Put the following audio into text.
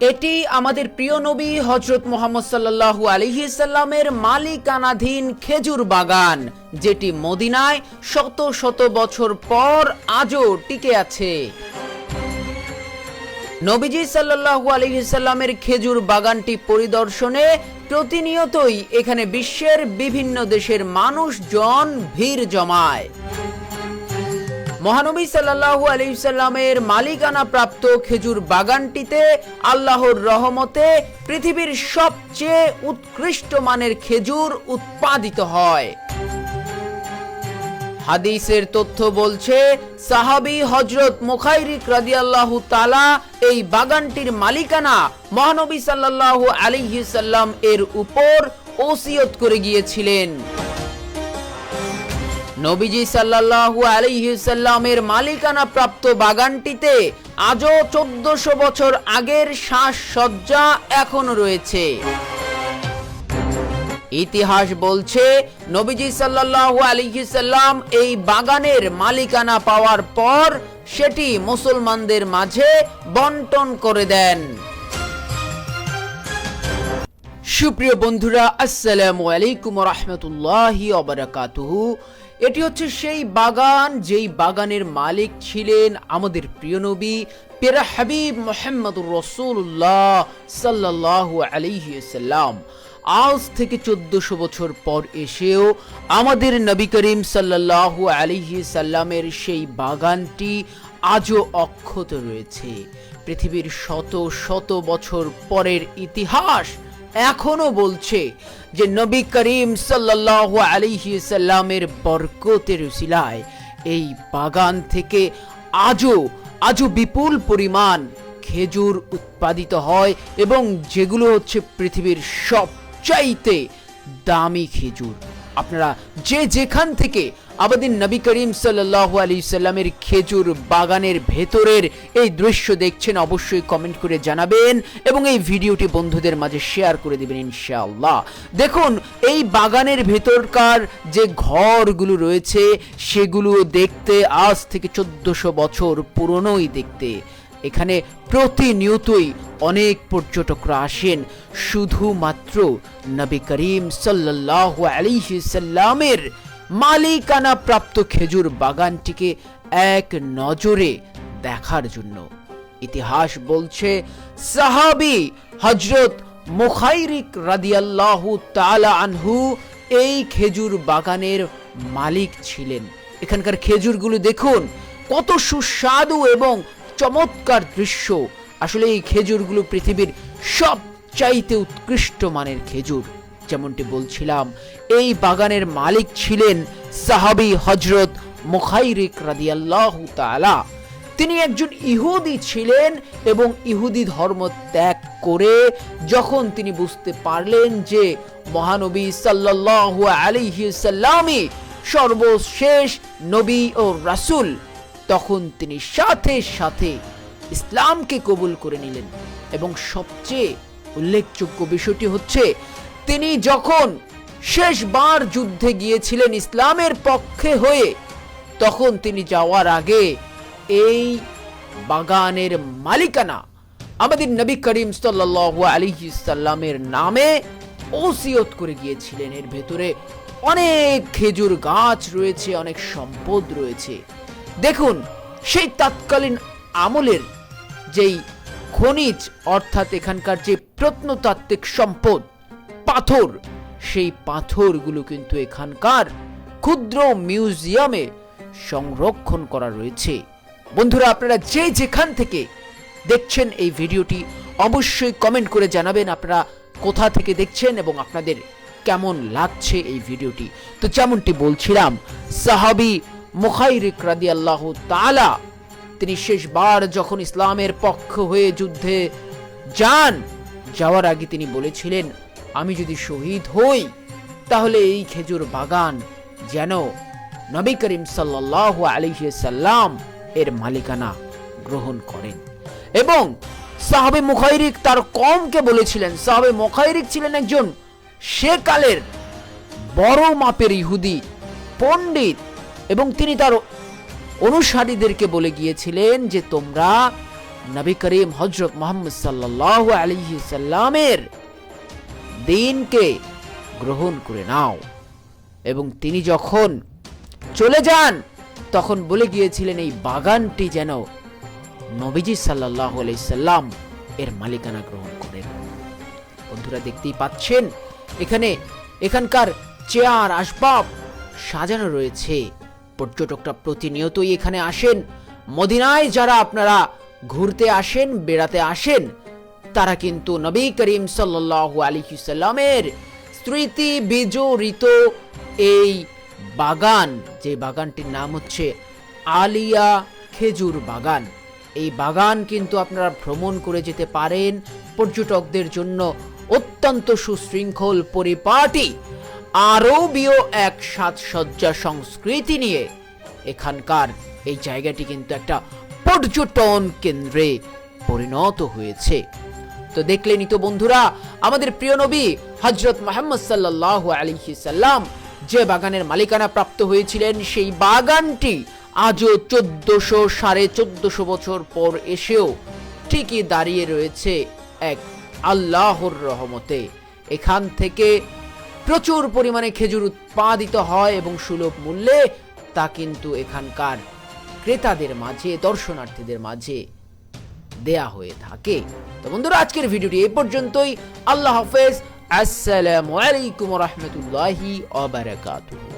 এটি আমাদের প্রিয় নবী হজরত মোহাম্মদ সাল্লাল্লাহু আলাইহি সাল্লামের মালিকানাধীন খেজুর বাগান, যেটি মদিনায় শত শত বছর পর আজও টিকে আছে। নবীজি সাল্লাল্লাহু আলাইহি সাল্লামের খেজুর বাগানটি পরিদর্শনে প্রতিনিয়তই এখানে বিশ্বের বিভিন্ন দেশের মানুষজন ভিড় জমায়। মহানবী সাল্লাল্লাহু আলাইহি সাল্লামের মালিকানা প্রাপ্ত খেজুর বাগানটিতে আল্লাহর রহমতে পৃথিবীর সবচেয়ে উৎকৃষ্ট মানের খেজুর উৎপাদিত হয়। হাদিসের তথ্য বলছে, সাহাবী হজরত মুখাইরিক রাদিয়াল্লাহু তালা এই বাগানটির মালিকানা মহানবী সাল্লাল্লাহু আলাইহি সাল্লাম এর উপর ওসিয়ত করে গিয়েছিলেন। নবীজি সাল্লাল্লাহু আলাইহি সাল্লামের মালিকানা প্রাপ্ত বাগানটিতে আজও চোদ্দশো বছর আগের শ্বাসসজ্জা এখনও রয়েছে। ইতিহাস বলছে, নবীজি সাল্লাল্লাহু আলাইহি সাল্লাম এই বাগানের মালিকানা পাওয়ার পর সেটি মুসলমানদের মাঝে বন্টন করে দেন। সুপ্রিয় বন্ধুরা, আসসালামু আলাইকুম রহমতুল্লাহি অবরাকাতুহু এটি হচ্ছে সেই বাগান, যেই বাগানের মালিক ছিলেন আমাদের প্রিয় নবী, পেরা হাবিব মোহাম্মদুর রসুল্লাহ সাল্লাল্লাহু আলাইহি সাল্লাম আজ থেকে চোদ্দশো বছর পর এসেও আমাদের নবী করিম সাল্লাল্লাহু আলাইহি সাল্লামের সেই বাগানটি আজও অক্ষত রয়েছে। পৃথিবীর শত শত বছর পরের ইতিহাস এখনও বলছে যে নবী করিম সাল্লাল্লাহু আলিহিসাল্লামের বরকতের শিলায় এই বাগান থেকে আজও আজও বিপুল পরিমাণ খেজুর উৎপাদিত হয় এবং যেগুলো হচ্ছে পৃথিবীর সবচাইতে দামি খেজুর। আপনারা যে যেখান থেকে আমাদের নবী করিম সাল্লাল্লাহু আলী সাল্লামের খেজুর বাগানের ভেতরের এই দৃশ্য দেখছেন, অবশ্যই কমেন্ট করে জানাবেন এবং এই ভিডিওটি বন্ধুদের মাঝে শেয়ার করে দেবেন ইনশাআল্লাহ। দেখুন, এই বাগানের ভেতরকার যে ঘরগুলো রয়েছে, সেগুলো দেখতে আজ থেকে চোদ্দশো বছর পুরনোই দেখতে। এখানে প্রতিনিয়তই অনেক পর্যটকরা আসেন, শুধুমাত্র নবী করিম সাল্লাল্লাহু আলাইহি সাল্লামের মালিকানা প্রাপ্ত খেজুর বাগানটিকে এক নজরে দেখার জন্য। ইতিহাস বলছে, সাহাবি হজরত মুখাইরিক রাদিয়াল্লাহু তাআলা আনহু এই খেজুর বাগানের মালিক ছিলেন। এখানকার খেজুরগুলো দেখুন, কত সুস্বাদু এবং চমৎকার দৃশ্য। আসলে এই খেজুরগুলো পৃথিবীর সবচাইতে উৎকৃষ্ট মানের খেজুর। যেমনটি বলছিলাম, এই বাগানের মালিক ছিলেন সাহাবি হজরত মুখাইরিক রাদিয়াল্লাহু তাআলা। তিনি একজন ইহুদি ছিলেন এবং ইহুদি ধর্ম ত্যাগ করে যখন তিনি বুঝতে পারলেন যে মহানবী সাল্লাল্লাহু আলাইহি সাল্লামই সর্বশেষ নবী ও রাসূল, তখন তিনি সাথে সাথে ইসলামকে কবুল করে নিলেন। এবং সবচেয়ে উল্লেখযোগ্য বিষয়টি হচ্ছে তিনি যখন শেষবার যুদ্ধে গিয়েছিলেন ইসলামের পক্ষে হয়ে, তখন তিনি যাওয়ার আগে এই বাগানের মালিকানা আমাদের নবী করিম সাল্লাল্লাহু আলাইহি সাল্লামের নামে ওসিয়ত করে গিয়েছিলেন। এর ভেতরে অনেক খেজুর গাছ রয়েছে, অনেক সম্পদ রয়েছে। দেখুন, সেই তৎকালীন আমলের যেই খনিজ, অর্থাৎ এখানকার যে প্রত্নতাত্ত্বিক সম্পদ পাথর। সেই পাথরগুলো কিন্তু এখানকার ক্ষুদ্র মিউজিয়ামে সংরক্ষণ করা রয়েছে। বন্ধুরা, আপনারা যে যেখান থেকে দেখছেন এই ভিডিওটি অবশ্যই কমেন্ট করে জানাবেন আপনারা কোথা থেকে দেখছেন এবং আপনাদের কেমন লাগছে এই ভিডিওটি। তো যেমনটি বলছিলাম, সাহাবি মুখাইরিক রাদি আল্লাহ তালা তিনি শেষবার যখন ইসলামের পক্ষ হয়ে যুদ্ধে যান, যাওয়ার আগে তিনি বলেছিলেন আমি যদি শহীদ হই, তাহলে এই খেজুর বাগান যেন নবী করিম সাল্লাল্লাহু আলাইহি সাল্লাম এর মালিকানা গ্রহণ করেন। এবং সাহাবে মুখাইরিক তার কমকে বলেছিলেন, সাহাবে মুখাইরিক ছিলেন একজন সেকালের বড় মাপের ইহুদি পণ্ডিত এবং তিনি তার অনুসারীদেরকে বলে গিয়েছিলেন যে তোমরা নবী করিম হজরত মোহাম্মদ সাল্লাহ আলিহি সাল্লামের দিনকে গ্রহণ করে নাও। এবং তিনি যখন চলে যান, তখন বলে গিয়েছিলেন, এই বাগানটি যেন নবীজি সাল্লাহ সাল্লাম এর মালিকানা গ্রহণ করেন। বন্ধুরা দেখতেই পাচ্ছেন, এখানে এখানকার চেয়ার, আসবাব সাজানো রয়েছে। পর্যটকরা প্রতিনিয়তই এখানে আসেন। মদিনায় যারা আপনারা ঘুরতে আসেন, বেড়াতে আসেন তারা কিন্তু নবী করিম সাল্লাল্লাহু আলাইহি সাল্লামের স্মৃতি বিজড়িত এই বাগান, যে বাগানটির নাম হচ্ছে আলিয়া খেজুর বাগান। এই বাগান কিন্তু আপনারা ভ্রমণ করে যেতে পারেন পর্যটকদের জন্য অত্যন্ত সুশৃঙ্খল পরিপাটি, আরবীয় এক সাজসজ্জা সংস্কৃতি নিয়ে। এখানকার এই জায়গাটি কিন্তু একটা পর্যটন কেন্দ্রে পরিণত হয়েছে। তো দেখলেনই তো বন্ধুরা, আমাদের প্রিয় নবী হজরত মোহাম্মদ সাল্লাহ আলিহি সাল্লাম যে বাগানের মালিকানা প্রাপ্ত হয়েছিলেন, সেই বাগানটি আজও চোদ্দশো সাড়ে চোদ্দশো বছর পর এসেও ঠিকই দাঁড়িয়ে রয়েছে এক আল্লাহর রহমতে। এখান থেকে প্রচুর পরিমাণে খেজুর উৎপাদিত হয় এবং সুলভ মূল্যে তা কিন্তু এখানকার ক্রেতাদের মাঝে, দর্শনার্থীদের মাঝে দেয়া হয়ে থাকে। তো বন্ধুরা, আজকের ভিডিওটি এই পর্যন্তই। আল্লাহ হাফেজ। আসসালামু আলাইকুম রহমতুল্লাহি অবরাকাতুহু